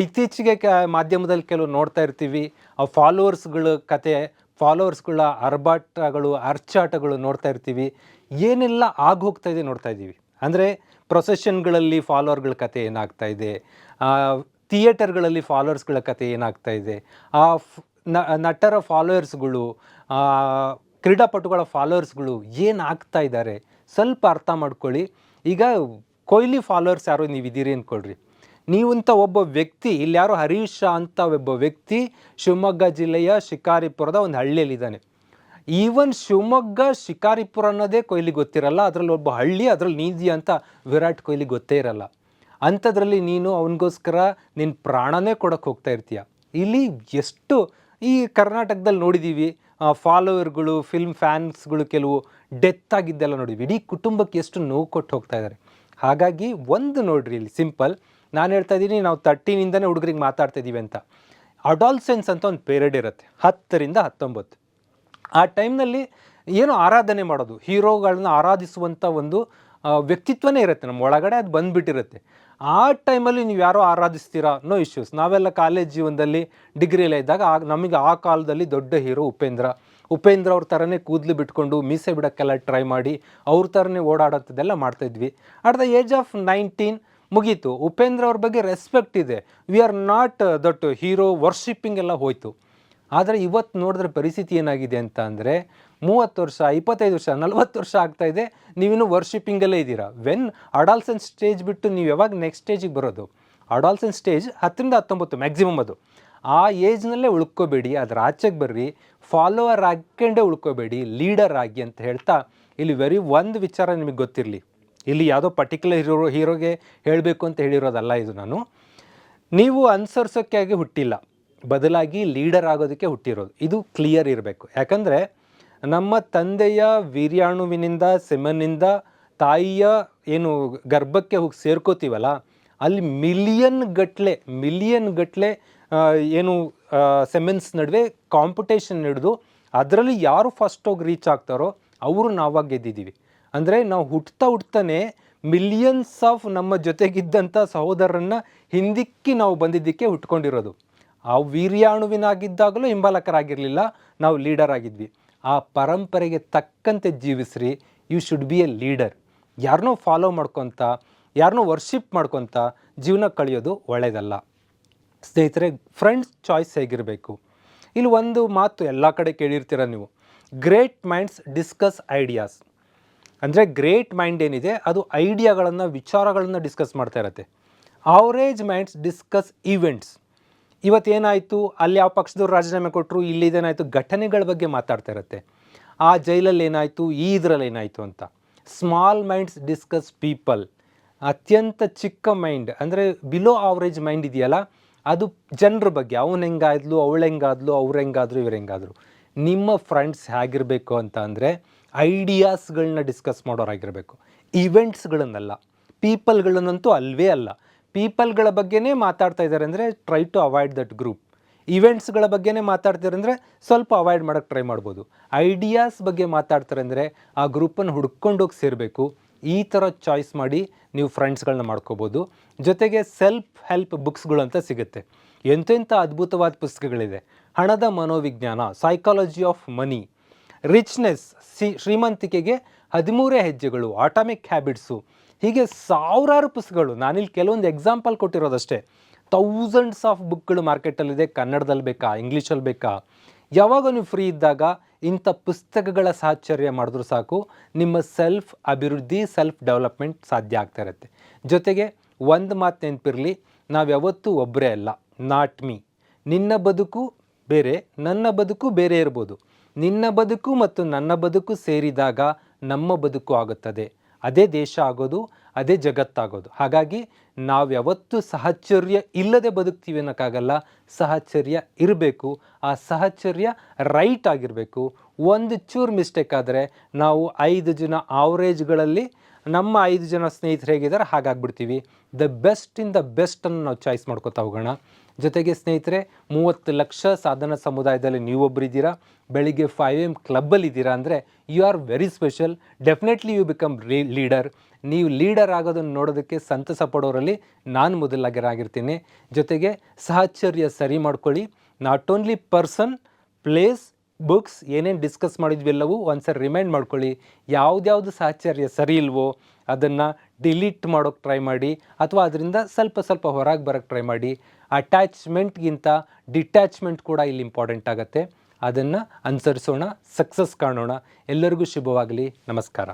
ಇತ್ತೀಚೆಗೆ ಕ ಮಾಧ್ಯಮದಲ್ಲಿ ಕೆಲವು ನೋಡ್ತಾ ಇರ್ತೀವಿ. ಆ ಫಾಲೋವರ್ಸ್ಗಳ ಕತೆ, ಫಾಲೋವರ್ಸ್ಗಳ ಅರ್ಭಾಟಗಳು ಅರ್ಚಾಟಗಳು ನೋಡ್ತಾ ಇರ್ತೀವಿ. ಏನೆಲ್ಲ ಆಗೋಗ್ತಾ ಇದೆ ನೋಡ್ತಾ ಇದ್ದೀವಿ. ಅಂದರೆ ಪ್ರೊಸೆಷನ್ಗಳಲ್ಲಿ ಫಾಲೋವರ್ಗಳ ಕತೆ ಏನಾಗ್ತಾ ಇದೆ. ಥಿಯೇಟರ್ಗಳಲ್ಲಿ ಫಾಲೋವರ್ಸ್ಗಳ ಕತೆ ಏನಾಗ್ತಾ ಇದೆ. ಆ ನಟರ ಫಾಲೋವರ್ಸ್ಗಳು ಕ್ರೀಡಾಪಟುಗಳ ಫಾಲೋವರ್ಸ್ಗಳು ಏನಾಗ್ತಾ ಇದ್ದಾರೆ. ಸ್ವಲ್ಪ ಅರ್ಥ ಮಾಡ್ಕೊಳ್ಳಿ. ಈಗ ಕೊಹ್ಲಿ ಫಾಲೋವರ್ಸ್ ಯಾರೋ ನೀವು ಇದ್ದೀರಿ ಅಂದ್ಕೊಳ್ರಿ ನೀವಂತ ಒಬ್ಬ ವ್ಯಕ್ತಿ, ಇಲ್ಲಿ ಯಾರು ಹರೀಶ್ ಅಂತ ಒಬ್ಬ ವ್ಯಕ್ತಿ ಶಿವಮೊಗ್ಗ ಜಿಲ್ಲೆಯ ಶಿಕಾರಿಪುರದ ಒಂದು ಹಳ್ಳಿಯಲ್ಲಿದ್ದಾನೆ. ಈವನ್ ಶಿವಮೊಗ್ಗ, ಶಿಕಾರಿಪುರ ಅನ್ನೋದೇ ಕೊಹ್ಲಿ ಗೊತ್ತಿರಲ್ಲ, ಅದರಲ್ಲಿ ಒಬ್ಬ ಹಳ್ಳಿ, ಅದರಲ್ಲಿ ನೀದಿ ಅಂತ ವಿರಾಟ್ ಕೊಹ್ಲಿ ಗೊತ್ತೇ ಇರಲ್ಲ. ಅಂಥದ್ರಲ್ಲಿ ನೀನು ಅವನಿಗೋಸ್ಕರ ನಿನ್ನ ಪ್ರಾಣನೇ ಕೊಡೋಕೆ ಹೋಗ್ತಾ ಇರ್ತೀಯ. ಇಲ್ಲಿ ಎಷ್ಟು ಈ ಕರ್ನಾಟಕದಲ್ಲಿ ನೋಡಿದ್ದೀವಿ ಫಾಲೋವರ್ಗಳು, ಫಿಲ್ಮ್ ಫ್ಯಾನ್ಸ್ಗಳು ಕೆಲವು ಡೆತ್ ಆಗಿದ್ದೆಲ್ಲ ನೋಡಿದ್ವಿ. ಇಡೀ ಕುಟುಂಬಕ್ಕೆ ಎಷ್ಟು ನೋವು ಕೊಟ್ಟು ಹೋಗ್ತಾ ಇದ್ದಾರೆ. ಹಾಗಾಗಿ ಒಂದು ನೋಡ್ರಿ ಇಲ್ಲಿ, ಸಿಂಪಲ್. ನಾನು ಹೇಳ್ತಾ ಇದ್ದೀನಿ, ನಾವು ತರ್ಟೀನಿಂದನೇ ಹುಡುಗರಿಗೆ ಮಾತಾಡ್ತಾ ಇದ್ದೀವಿ ಅಂತ. ಅಡಾಲ್ಸೆನ್ಸ್ ಅಂತ ಒಂದು ಪೀರಿಯಡ್ ಇರುತ್ತೆ, ಹತ್ತರಿಂದ ಹತ್ತೊಂಬತ್ತು. ಆ ಟೈಮ್ನಲ್ಲಿ ಏನು ಆರಾಧನೆ ಮಾಡೋದು, ಹೀರೋಗಳನ್ನ ಆರಾಧಿಸುವಂಥ ಒಂದು ವ್ಯಕ್ತಿತ್ವನೇ ಇರುತ್ತೆ. ನಮ್ಮ ಒಳಗಡೆ ಅದು ಬಂದುಬಿಟ್ಟಿರುತ್ತೆ. ಆ ಟೈಮಲ್ಲಿ ನೀವು ಯಾರೋ ಆರಾಧಿಸ್ತೀರಾ? ನೋ ಇಶ್ಯೂಸ್ ನಾವೆಲ್ಲ ಕಾಲೇಜ್ ಜೀವನದಲ್ಲಿ ಡಿಗ್ರಿಯಲ್ಲೇ ಇದ್ದಾಗ ಆ, ನಮಗೆ ಆ ಕಾಲದಲ್ಲಿ ದೊಡ್ಡ ಹೀರೋ ಉಪೇಂದ್ರ. ಉಪೇಂದ್ರ ಅವ್ರ ಥರನೇ ಕೂದಲು ಬಿಟ್ಕೊಂಡು ಮೀಸೆ ಬಿಡೋಕ್ಕೆಲ್ಲ ಟ್ರೈ ಮಾಡಿ ಅವ್ರ ಥರನೇ ಓಡಾಡೋಂಥದ್ದೆಲ್ಲ ಮಾಡ್ತಾಯಿದ್ವಿ at the age of nineteen ಮುಗೀತು. ಉಪೇಂದ್ರ ಅವ್ರ ಬಗ್ಗೆ ರೆಸ್ಪೆಕ್ಟ್ ಇದೆ. We are not that hero worshipping ಎಲ್ಲ ಹೋಯ್ತು. ಆದರೆ ಇವತ್ತು ನೋಡಿದ್ರೆ ಪರಿಸ್ಥಿತಿ ಏನಾಗಿದೆ ಅಂತ ಅಂದರೆ, ಮೂವತ್ತು ವರ್ಷ, ಇಪ್ಪತ್ತೈದು ವರ್ಷ, ನಲ್ವತ್ತು ವರ್ಷ ಆಗ್ತಾ ಇದೆ, ನೀವಿನ್ನೂ ವರ್ಷಿಪ್ಪಿಂಗಲ್ಲೇ ಇದ್ದೀರಾ? ವೆನ್ ಅಡಾಲ್ಸನ್ ಸ್ಟೇಜ್ ಬಿಟ್ಟು ನೀವು ಯಾವಾಗ ನೆಕ್ಸ್ಟ್ ಸ್ಟೇಜಿಗೆ ಬರೋದು? ಅಡಾಲ್ಸನ್ ಸ್ಟೇಜ್ ಹತ್ತರಿಂದ ಹತ್ತೊಂಬತ್ತು ಮ್ಯಾಕ್ಸಿಮಮ್ ಅದು. ಆ ಏಜ್ನಲ್ಲೇ ಉಳ್ಕೋಬೇಡಿ, ಅದರ ಆಚೆಗೆ ಬರ್ರಿ ಫಾಲೋವರ್ ಹಾಕ್ಕೊಂಡೇ ಉಳ್ಕೋಬೇಡಿ ಲೀಡರ್ ಆಗಿ ಅಂತ ಹೇಳ್ತಾ, ಇಲ್ಲಿ ವೆರಿ ಒಂದು ವಿಚಾರ ನಿಮಗೆ ಗೊತ್ತಿರಲಿ. ಇಲ್ಲಿ ಯಾವುದೋ ಪರ್ಟಿಕ್ಯುಲರ್ ಹೀರೋ ಹೀರೋಗೆ ಹೇಳಬೇಕು ಅಂತ ಹೇಳಿರೋದಲ್ಲ ಇದು ನಾನು. ನೀವು ಅನುಸರಿಸೋಕ್ಕೆ ಆಗಿ ಹುಟ್ಟಿಲ್ಲ. ಬದಲಾಗಿ ಲೀಡರ್ ಆಗೋದಕ್ಕೆ ಹುಟ್ಟಿರೋದು. ಇದು ಕ್ಲಿಯರ್ ಇರಬೇಕು. ಯಾಕಂದರೆ ನಮ್ಮ ತಂದೆಯ ವೀರ್ಯಾಣುವಿನಿಂದ ಸೆಮನ್ನಿಂದ ತಾಯಿಯ ಏನು ಗರ್ಭಕ್ಕೆ ಹೋಗಿ ಸೇರ್ಕೋತೀವಲ್ಲ, ಅಲ್ಲಿ ಮಿಲಿಯನ್ ಗಟ್ಲೆ ಮಿಲಿಯನ್ ಗಟ್ಲೆ ಏನು ಸೆಮೆನ್ಸ್ ನಡುವೆ ಕಾಂಪಿಟೇಷನ್ ಹಿಡಿದು ಅದರಲ್ಲಿ ಯಾರು ಫಸ್ಟ್ ಹೋಗಿ ರೀಚ್ ಆಗ್ತಾರೋ, ಅವರು ನಾವಾಗ ಗೆದ್ದಿದ್ದೀವಿ. ಅಂದರೆ ನಾವು ಹುಟ್ಟುತ್ತಾ ಹುಟ್ತಾನೆ ಮಿಲಿಯನ್ಸ್ ಆಫ್ ನಮ್ಮ ಜೊತೆಗಿದ್ದಂಥ ಸಹೋದರರನ್ನ ಹಿಂದಿಕ್ಕಿ ನಾವು ಬಂದಿದ್ದಕ್ಕೆ ಹುಟ್ಕೊಂಡಿರೋದು. ಆ ವೀರ್ಯಾಣುವಿನಾಗಿದ್ದಾಗಲೂ ಹಿಂಬಾಲಕರಾಗಿರಲಿಲ್ಲ, ನಾವು ಲೀಡರ್ ಆಗಿದ್ವಿ. ಆ ಪರಂಪರೆಗೆ ತಕ್ಕಂತೆ ಜೀವಿಸ್ರಿ you should be a leader ಯಾರನ್ನೋ ಫಾಲೋ ಮಾಡ್ಕೊತ ಯಾರನ್ನೋ ವರ್ಷಿಪ್ ಮಾಡ್ಕೊತ ಜೀವನ ಕಳೆಯೋದು ಒಳ್ಳೆಯದಲ್ಲ ಸ್ನೇಹಿತರೆ ಫ್ರೆಂಡ್ಸ್ ಚಾಯ್ಸ್ ಹೇಗಿರಬೇಕು? ಇಲ್ಲಿ ಒಂದು ಮಾತು ಎಲ್ಲ ಕಡೆ ಕೇಳಿರ್ತೀರ ನೀವು. ಗ್ರೇಟ್ ಮೈಂಡ್ಸ್ ಡಿಸ್ಕಸ್ ಐಡಿಯಾಸ್ ಅಂದರೆ ಗ್ರೇಟ್ ಮೈಂಡ್ ಏನಿದೆ, ಅದು ಐಡಿಯಾಗಳನ್ನು, ವಿಚಾರಗಳನ್ನು ಡಿಸ್ಕಸ್ ಮಾಡ್ತಾ ಇರತ್ತೆ. ಅವರೇಜ್ ಮೈಂಡ್ಸ್ ಡಿಸ್ಕಸ್ ಈವೆಂಟ್ಸ್ ಇವತ್ತೇನಾಯಿತು ಅಲ್ಲಿ ಯಾವ ಪಕ್ಷದವ್ರು ರಾಜೀನಾಮೆ ಕೊಟ್ಟರು ಇಲ್ಲಿ ಇದೇನಾಯಿತು? ಘಟನೆಗಳ ಬಗ್ಗೆ ಮಾತಾಡ್ತಾ ಇರತ್ತೆ. ಆ ಜೈಲಲ್ಲಿ ಏನಾಯಿತು? ಈ ಇದರಲ್ಲಿ ಏನಾಯಿತು ಅಂತ. ಸ್ಮಾಲ್ ಮೈಂಡ್ಸ್ ಡಿಸ್ಕಸ್ ಪೀಪಲ್ ಅತ್ಯಂತ ಚಿಕ್ಕ ಮೈಂಡ್, ಅಂದರೆ ಬಿಲೋ ಆವ್ರೇಜ್ ಮೈಂಡ್ ಇದೆಯಲ್ಲ, ಅದು ಜನರ ಬಗ್ಗೆ, ಅವನು ಹೆಂಗಾದ್ಲು, ಅವಳು ಹೆಂಗಾದ್ಲು, ಅವ್ರು ಹೆಂಗಾದ್ರು ಇವ್ರು ಹೆಂಗಾದ್ರು ನಿಮ್ಮ ಫ್ರೆಂಡ್ಸ್ ಹೇಗಿರಬೇಕು ಅಂತ ಅಂದರೆ ಐಡಿಯಾಸ್ಗಳನ್ನ ಡಿಸ್ಕಸ್ ಮಾಡೋರಾಗಿರಬೇಕು. ಇವೆಂಟ್ಸ್ಗಳನ್ನಲ್ಲ. ಪೀಪಲ್ಗಳನ್ನಂತೂ ಅಲ್ವೇ ಅಲ್ಲ. ಪೀಪಲ್ಗಳ ಬಗ್ಗೆನೇ ಮಾತಾಡ್ತಾ ಇದ್ದಾರೆ ಅಂದರೆ try to avoid that group ಇವೆಂಟ್ಸ್ಗಳ ಬಗ್ಗೆನೇ ಮಾತಾಡ್ತಾರೆ ಅಂದರೆ ಸ್ವಲ್ಪ ಅವಾಯ್ಡ್ ಮಾಡೋಕ್ಕೆ ಟ್ರೈ ಮಾಡ್ಬೋದು. ಐಡಿಯಾಸ್ ಬಗ್ಗೆ ಮಾತಾಡ್ತಾರೆ ಅಂದರೆ ಆ ಗ್ರೂಪನ್ನು ಹುಡ್ಕೊಂಡೋಗಿ ಸೇರಬೇಕು. ಈ ಥರ ಚಾಯ್ಸ್ ಮಾಡಿ ನೀವು ಫ್ರೆಂಡ್ಸ್ಗಳನ್ನ ಮಾಡ್ಕೋಬೋದು. ಜೊತೆಗೆ ಸೆಲ್ಫ್ ಹೆಲ್ಪ್ ಬುಕ್ಸ್ಗಳು ಅಂತ ಸಿಗುತ್ತೆ. ಎಂತೆಂಥ ಅದ್ಭುತವಾದ ಪುಸ್ತಕಗಳಿದೆ. ಹಣದ ಮನೋವಿಜ್ಞಾನ ಸೈಕಾಲಜಿ ಆಫ್ ಮನಿ ರಿಚ್ನೆಸ್, ಸಿ, ಶ್ರೀಮಂತಿಕೆಗೆ ಹದಿಮೂರೇ ಹೆಜ್ಜೆಗಳು ಆಟಾಮಿಕ್ ಹ್ಯಾಬಿಟ್ಸು ಹೀಗೆ ಸಾವಿರಾರು ಪುಸ್ತಕಗಳು. ನಾನಿಲ್ಲಿ ಕೆಲವೊಂದು ಎಕ್ಸಾಂಪಲ್ ಕೊಟ್ಟಿರೋದಷ್ಟೇ. ಥೌಸಂಡ್ಸ್ ಆಫ್ ಬುಕ್ಗಳು ಮಾರ್ಕೆಟಲ್ಲಿದೆ. ಕನ್ನಡದಲ್ಲಿ ಬೇಕಾ, ಇಂಗ್ಲೀಷಲ್ಲಿ ಬೇಕಾ? ಯಾವಾಗ ನೀವು ಫ್ರೀ ಇದ್ದಾಗ ಇಂಥ ಪುಸ್ತಕಗಳ ಸಾಚರ್ಯ ಮಾಡಿದ್ರೂ ಸಾಕು, ನಿಮ್ಮ ಸೆಲ್ಫ್ ಅಭಿವೃದ್ಧಿ ಸೆಲ್ಫ್ ಡೆವಲಪ್ಮೆಂಟ್ ಸಾಧ್ಯ ಆಗ್ತಾ ಇರುತ್ತೆ. ಜೊತೆಗೆ ಒಂದು ಮಾತು ನೆನಪಿರಲಿ, ನಾವು ಯಾವತ್ತೂ ಒಬ್ಬರೇ ಅಲ್ಲ. ನಾಟ್ ಮೀ ನಿನ್ನ ಬದುಕು ಬೇರೆ, ನನ್ನ ಬದುಕು ಬೇರೆ ಇರ್ಬೋದು. ನಿನ್ನ ಬದುಕು ಮತ್ತು ನನ್ನ ಬದುಕು ಸೇರಿದಾಗ ನಮ್ಮ ಬದುಕು ಆಗುತ್ತದೆ. ಅದೇ ದೇಶ ಆಗೋದು, ಅದೇ ಜಗತ್ತಾಗೋದು. ಹಾಗಾಗಿ ನಾವು ಯಾವತ್ತೂ ಸಹಚರ್ಯ ಇಲ್ಲದೆ ಬದುಕ್ತೀವಿ ಅನ್ನೋಕ್ಕಾಗಲ್ಲ. ಸಹಚರ್ಯ ಇರಬೇಕು. ಆ ಸಹಚರ್ಯ ರೈಟ್ ಆಗಿರಬೇಕು. ಒಂದು ಚೂರು ಮಿಸ್ಟೇಕ್ ಆದರೆ ನಾವು ಐದು ಜನ ಆವರೇಜ್ಗಳಲ್ಲಿ ನಮ್ಮ ಐದು ಜನ ಸ್ನೇಹಿತರು ಹೇಗಿದ್ದಾರೆ ಹಾಗಾಗ್ಬಿಡ್ತೀವಿ. ದ ಬೆಸ್ಟ್ ಇನ್ ದ ಬೆಸ್ಟನ್ನು ನಾವು ಚಾಯ್ಸ್ ಮಾಡ್ಕೋತಾ ಹೋಗೋಣ. ಜೊತೆಗೆ ಸ್ನೇಹಿತರೆ, ಮೂವತ್ತು ಲಕ್ಷ ಸಾಧನ ಸಮುದಾಯದಲ್ಲಿ ನೀವೊಬ್ಬರಿದ್ದೀರಾ ಬೆಳಿಗ್ಗೆ ಫೈವ್ ಎಂ ಕ್ಲಬ್ಬಲ್ಲಿ ಇದ್ದೀರಾ ಅಂದರೆ you are very special definitely you become leader ನೀವು ಲೀಡರ್ ಆಗೋದನ್ನು ನೋಡೋದಕ್ಕೆ ಸಂತಸ ಪಡೋರಲ್ಲಿ ನಾನು ಮೊದಲಾಗಿರಾಗಿರ್ತೀನಿ. ಜೊತೆಗೆ ಸಹಚರ್ಯ ಸರಿ ಮಾಡ್ಕೊಳ್ಳಿ. Not only person place books ಏನೇನು ಡಿಸ್ಕಸ್ ಮಾಡಿದ್ವಿ ಎಲ್ಲವೂ ಒಂದ್ಸರಿ ರಿಮೈಂಡ್ ಮಾಡ್ಕೊಳ್ಳಿ. ಯಾವುದ್ಯಾವ್ದು ಸಹಚರ್ಯ ಸರಿ ಇಲ್ವೋ ಅದನ್ನು ಡಿಲೀಟ್ ಮಾಡೋಕ್ಕೆ ಟ್ರೈ ಮಾಡಿ ಅಥವಾ ಅದರಿಂದ ಸ್ವಲ್ಪ ಸ್ವಲ್ಪ ಹೊರಗೆ ಬರೋಕ್ಕೆ ಟ್ರೈ ಮಾಡಿ. ಅಟ್ಯಾಚ್ಮೆಂಟ್ಗಿಂತ ಡಿಟ್ಯಾಚ್ಮೆಂಟ್ ಕೂಡ ಇಲ್ಲಿ ಇಂಪಾರ್ಟೆಂಟ್ ಆಗುತ್ತೆ. ಅದನ್ನು ಅನುಸರಿಸೋಣ ಸಕ್ಸಸ್ ಕಾಣೋಣ. ಎಲ್ಲರಿಗೂ ಶುಭವಾಗಲಿ. ನಮಸ್ಕಾರ.